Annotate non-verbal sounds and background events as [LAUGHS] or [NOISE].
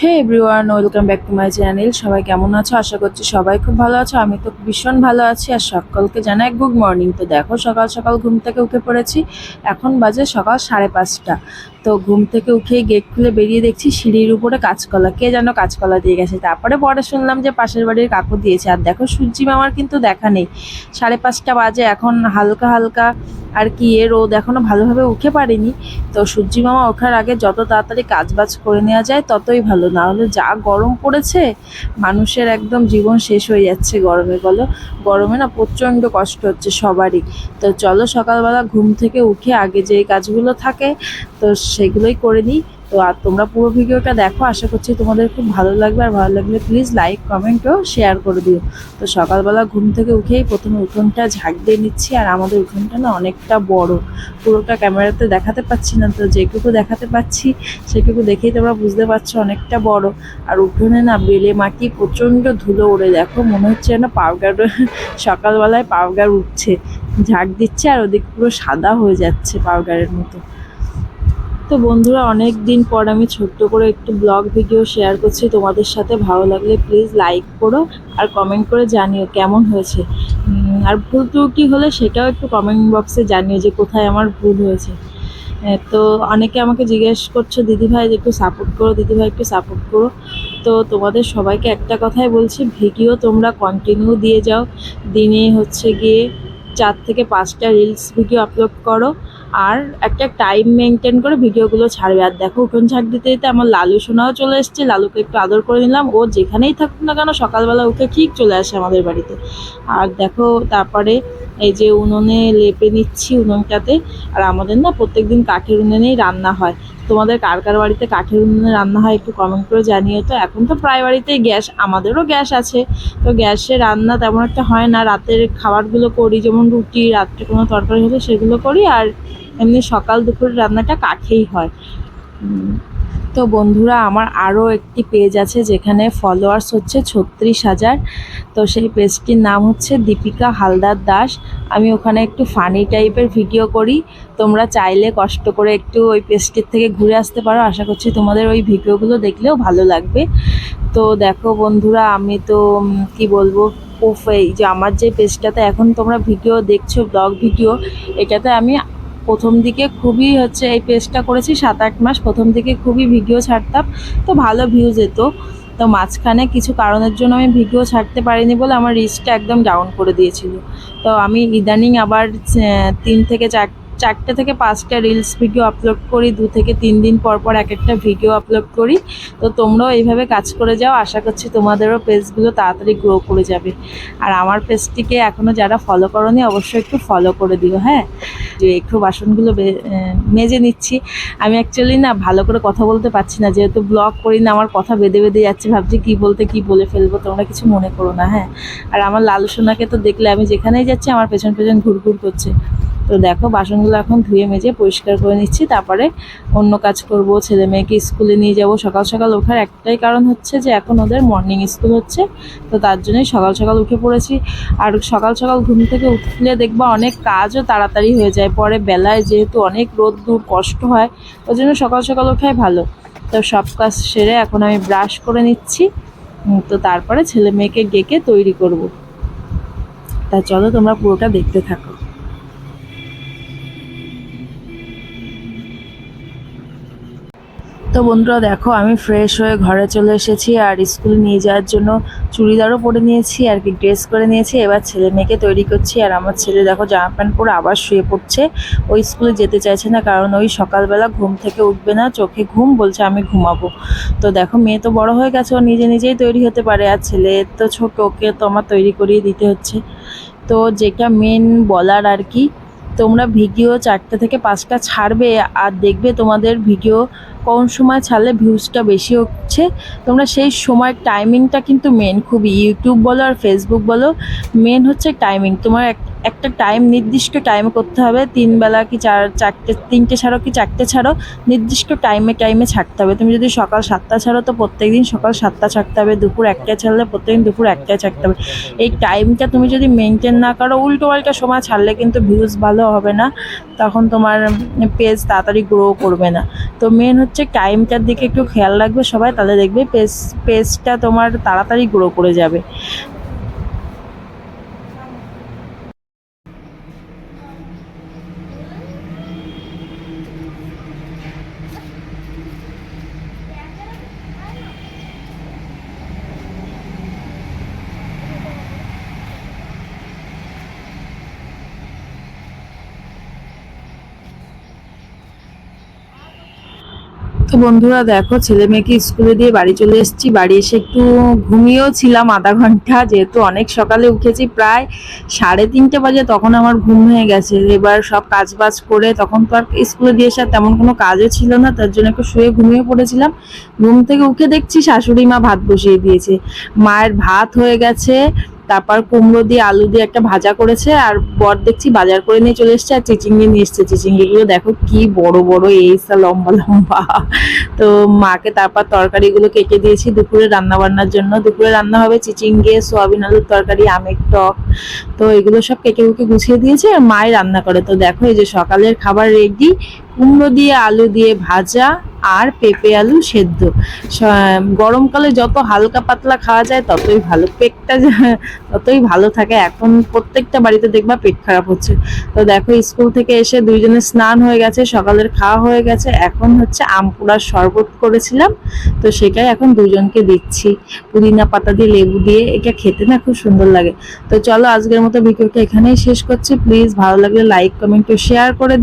Hey everyone welcome back to my channel সবাই কেমন আছো? আশা করছি সবাই খুব ভালো আছো। আমি তো ভীষণ ভালো আছি আর সকলকে জানাই গুড মর্নিং তো দেখো, সকাল সকাল ঘুম থেকে উঠে পড়েছি। এখন বাজে সকাল সাড়ে পাঁচটা। তো ঘুম থেকে উঠেই গেট খুলে বেরিয়ে দেখছি সিঁড়ির উপরে কাঁচকলা। কে যেন কাঁচকলা দিয়ে গেছে। তারপরে পরে শুনলাম যে পাশের বাড়ির কাকু দিয়েছে। আর দেখো, সূর্যি মামার কিন্তু দেখা নেই। সাড়ে পাঁচটা বাজে, এখন হালকা হালকা আর কি, এ রোদ এখনও ভালোভাবে উঠে পারেনি তো সূর্যি মামা ওঠার আগে যত তাড়াতাড়ি কাজবাজ করে নেওয়া যায়, ততই ভালো। না হলে যা গরম পড়েছে, মানুষের একদম জীবন শেষ হয়ে যাচ্ছে গরমে, বলো? গরমে না প্রচণ্ড কষ্ট হচ্ছে সবারই। তো চলো সকালবেলা ঘুম থেকে উঠে আগে যে কাজগুলো থাকে, তো সেগুলোই করে নিই। তো আর তোমরা পুরো ভিডিওটা দেখো, আশা করছি তোমাদের খুব ভালো লাগবে। আর ভালো লাগলে প্লিজ লাইক কমেন্টও শেয়ার করে দিও। তো সকালবেলা ঘুম থেকে উঠেই প্রথমে উঠোনটা ঝাঁক দিয়ে নিচ্ছি। আর আমাদের উঠোনটা না অনেকটা বড়। পুরোটা ক্যামেরাতে দেখাতে পাচ্ছি না। তো যেটুকু দেখাতে পাচ্ছি, সেটুকু দেখেই তোমরা বুঝতে পারছ অনেকটা বড়। আর উঠোনে না বেলে মাটি প্রচণ্ড ধুলো উড়ে দেখো, মনে হচ্ছে যেন পাউডার [LAUGHS] সকালবেলায় পাউডার উঠছে। ঝাঁক দিচ্ছে আর ওদিক পুরো সাদা হয়ে যাচ্ছে পাউডারের মতো। তো বন্ধুরা, অনেক দিন পর আমি ছোট্ট করে একটু ব্লগ ভিডিও শেয়ার করছি। তোমাদের সাথে ভালো লাগলে প্লিজ লাইক করো আর কমেন্ট করে জানিও কেমন হয়েছে। আর ভুল ত্রুটি হলে সেটাও একটু কমেন্ট বক্সে জানিও যে কোথায় আমার ভুল হয়েছে। তো অনেকে আমাকে জিজ্ঞেস করছ, দিদিভাই যে একটু সাপোর্ট করো, দিদিভাই, একটু সাপোর্ট করো। তো তোমাদের সবাইকে একটা কথাই বলছি, ভিডিও তোমরা কন্টিনিউ দিয়ে যাও। দিনে হচ্ছে গিয়ে চার থেকে পাঁচটা রিলস ভিডিও আপলোড করো। আর একটা টাইম মেনটেন করে ভিডিওগুলো ছাড়বে। আর দেখো, উঠোন ঝাঁক দিতে দিতে আমার লালু সোনাও চলে এসছে। লালুকে একটু আদর করে নিলাম। ও যেখানেই থাকুক না কেন, সকালবেলা উঠে ঠিক চলে আসে আমাদের বাড়িতে। আর দেখো, তারপরে এই যে উনুনে লেপে নিচ্ছি উনুনটাতে। আর আমাদের না প্রত্যেকদিন কাঠের উনুনেই রান্না হয়। তোমাদের কার কার বাড়িতে কাঠের উনুনে রান্না হয় একটু কমেন্ট করে জানিও তো? এখন তো প্রায় বাড়িতেই গ্যাস, আমাদেরও গ্যাস আছে। তো গ্যাসে রান্না তেমন একটা হয় না। রাতের খাবারগুলো করি, যেমন রুটি, রাত্রে কোনো তরকারি হলে সেগুলো করি। আর এমনি সকাল দুপুরের রান্নাটা কাঠেই হয়। তো বন্ধুরা, আমার আরও একটি পেজ আছে যেখানে ফলোয়ার্স হচ্ছে ছত্রিশ হাজার। তো সেই পেজটির নাম হচ্ছে দীপিকা হালদার দাস। আমি ওখানে একটু ফানি টাইপের ভিডিও করি। তোমরা চাইলে কষ্ট করে একটু ওই পেজটির থেকে ঘুরে আসতে পারো। আশা করছি তোমাদের ওই ভিডিওগুলো দেখলেও ভালো লাগবে। তো দেখো বন্ধুরা, আমি তো কি বলব এই যে আমার যে পেজটাতে এখন তোমরা ভিডিও দেখছ ব্লগ ভিডিও এটাতে আমি প্রথম দিকে খুবই হচ্ছে এই পেজটা করেছি, সাত আট মাস প্রথম দিকে খুবই ভিডিও ছাড়তাম, তো ভালো ভিউ যেত তো মাঝখানে কিছু কারণের জন্য আমি ভিডিও ছাড়তে পারিনি বলে আমার রিচটা একদম ডাউন করে দিয়েছিল। তো আমি ইদানিং আবার তিন থেকে চার, চারটে থেকে পাঁচটা রিলস ভিডিও আপলোড করি, দু থেকে তিন দিন পর পর এক একটা ভিডিও আপলোড করি। তো তোমরাও এইভাবে কাজ করে যাও, আশা করছি তোমাদেরও পেজগুলো তাড়াতাড়ি গ্রো করে যাবে। আর আমার পেজটিকে এখনও যারা ফলো করনি, অবশ্যই একটু ফলো করে দিও হ্যাঁ? যে একটু বাসনগুলো মেজে নিচ্ছি। আমি অ্যাকচুয়ালি না ভালো করে কথা বলতে পারছি না, যেহেতু ব্লগ করি না, আমার কথা বেঁধে বেঁধে যাচ্ছে, ভাবছি কি বলতে কি বলে ফেলব, তোমরা কিছু মনে করো না হ্যাঁ। আর আমার লালু সোনাকে তো দেখলে আমি যেখানেই যাচ্ছি, আমার পেছন পেছন ঘুরঘুর করছে। তো দেখো, বাসনগুলো এখন ধুয়ে মেজে পরিষ্কার করে নিচ্ছি। তারপরে অন্য কাজ করব, ছেলে মেয়েকে স্কুলে নিয়ে যাব। সকাল সকাল ওঠার একটাই কারণ হচ্ছে যে, এখন ওদের মর্নিং স্কুল হচ্ছে, তো তার জন্যই সকাল সকাল উঠে পড়েছি। আর সকাল সকাল ঘুম থেকে উঠলে দেখবা অনেক কাজও তাড়াতাড়ি হয়ে যায়। পরে বেলায় যেহেতু অনেক রোদ, দূর কষ্ট হয়, ওই জন্য সকাল সকাল ওঠাই ভালো। তো সব কাজ সেরে এখন আমি ব্রাশ করে নিচ্ছি। তো তারপরে ছেলে মেয়েকে ডেকে তৈরি করব। তা চলো তোমরা পুরোটা দেখতে থাকো। তো বন্ধুরা দেখো, আমি ফ্রেশ হয়ে ঘরে চলে এসেছি আর স্কুলে নিয়ে যাওয়ার জন্য চুড়িদারও পরে নিয়েছি, আর কি ড্রেস করে নিয়েছি। এবার ছেলে মেয়েকে তৈরি করছি আর আমার ছেলে দেখো জামা প্যান্ট পরে আবার শুয়ে পড়ছে। ওই স্কুলে যেতে চাইছে না কারণ ওই সকালবেলা ঘুম থেকে উঠবে না, চোখে ঘুম, বলছে আমি ঘুমাবো। তো দেখো মেয়ে তো বড় হয়ে গেছে, ও নিজে নিজেই তৈরি হতে পারে আর ছেলে তো ছোট, ওকে তো আমার তৈরি করিয়ে দিতে হচ্ছে। তো যেটা মেন বলার আর কি, তোমরা ভিডিও চারটে থেকে পাঁচটা ছাড়বে আর দেখবে তোমাদের ভিডিও কোন সময় ছাড়লে ভিউজটা বেশি হচ্ছে। তোমরা সেই সময় টাইমিংটা কিন্তু মেন খুবই ইউটিউব বলো আর ফেসবুক বলো মেন হচ্ছে টাইমিং তোমার এক একটা টাইম নির্দিষ্ট টাইম করতে হবে। তিন বেলা কি চার, চারটে, তিনটে ছাড়ো কি চারটে ছাড়ো, নির্দিষ্ট টাইমে টাইমে ছাড়তে হবে। তুমি যদি সকাল সাতটা ছাড়ো তো প্রত্যেকদিন সকাল সাতটা ছাড়তে হবে, দুপুর একটায় ছাড়লে প্রত্যেকদিন দুপুর একটায় ছাড়তে হবে। এই টাইমটা তুমি যদি মেনটেন না করো উল্টো পাল্টা সময় ছাড়লে কিন্তু ভিউজ ভালো হবে না। তখন তোমার পেজ তাড়াতাড়ি গ্রো করবে না। তো মেন হচ্ছে টাইমটার দিকে একটু খেয়াল রাখবে সবাই, তাহলে দেখবে পেজ পেজটা তোমার তাড়াতাড়ি গ্রো করে যাবে। তো বন্ধুরা দেখো, ছেলে মেয়েকে স্কুলে দিয়ে বাড়ি চলে এসেছি। বাড়ি এসে একটু ঘুমিয়েও ছিলাম আধা ঘণ্টা, যেহেতু অনেক সকালে উঠেছি, প্রায় সাড়ে তিনটে বাজে তখন আমার ঘুম হয়ে গেছে। এবার সব কাজ বাজ করে তখন তো আর স্কুলে দিয়ে এসে তেমন কোনো কাজও ছিল না, তার জন্য একটু শুয়ে ঘুমিয়ে পড়েছিলাম। ঘুম থেকে উঠে দেখছি শাশুড়ি মা ভাত বসিয়ে দিয়েছে। মায়ের ভাত হয়ে গেছে তারপর কুমড়ো দিয়ে, আলু দিয়ে একটা ভাজা করেছে, আর বর দেখছি বাজার করে নিয়ে চলে এসেছে, আর চিচিঙ্গি নিয়ে এসছে। চিচিঙ্গিগুলো দেখো কি বড় বড় এইসা লম্বা লম্বা। তো মাকে তারপর তরকারিগুলো কেটে দিয়েছি দুপুরে রান্না বান্নার জন্য। দুপুরে রান্না হবে চিচিঙ্গে, সোয়াবিন আলুর তরকারি, আমের টক। তো এগুলো সব কেটে কুটে গুছিয়ে দিয়েছে, আর মাই রান্না করে। তো দেখো এই যে সকালের খাবার রেডি কুমড়ো দিয়ে, আলু দিয়ে ভাজা আর পেঁপে আলু সেদ্ধ। গরমকালে যত হালকা পাতলা খাওয়া যায়, ততই ভালো। পেটটা ততই ভালো থাকে। এখন প্রত্যেকটা বাড়িতে দেখবা পেট খারাপ হচ্ছে। তো দেখো, স্কুল থেকে এসে দুইজনের স্নান হয়ে গেছে, সকালের খাওয়া হয়ে গেছে। এখন হচ্ছে আমপুরার শরবত করেছিলাম। তো সেটাই এখন দুজনকে দিচ্ছি। পুদিনা পাতা দিয়ে, লেবু দিয়ে। এটা খেতে না খুব সুন্দর লাগে। তো চলো, আজকের মতো ভিডিওটা এখানেই শেষ করছি। প্লিজ ভালো লাগলে লাইক, কমেন্ট ও শেয়ার করে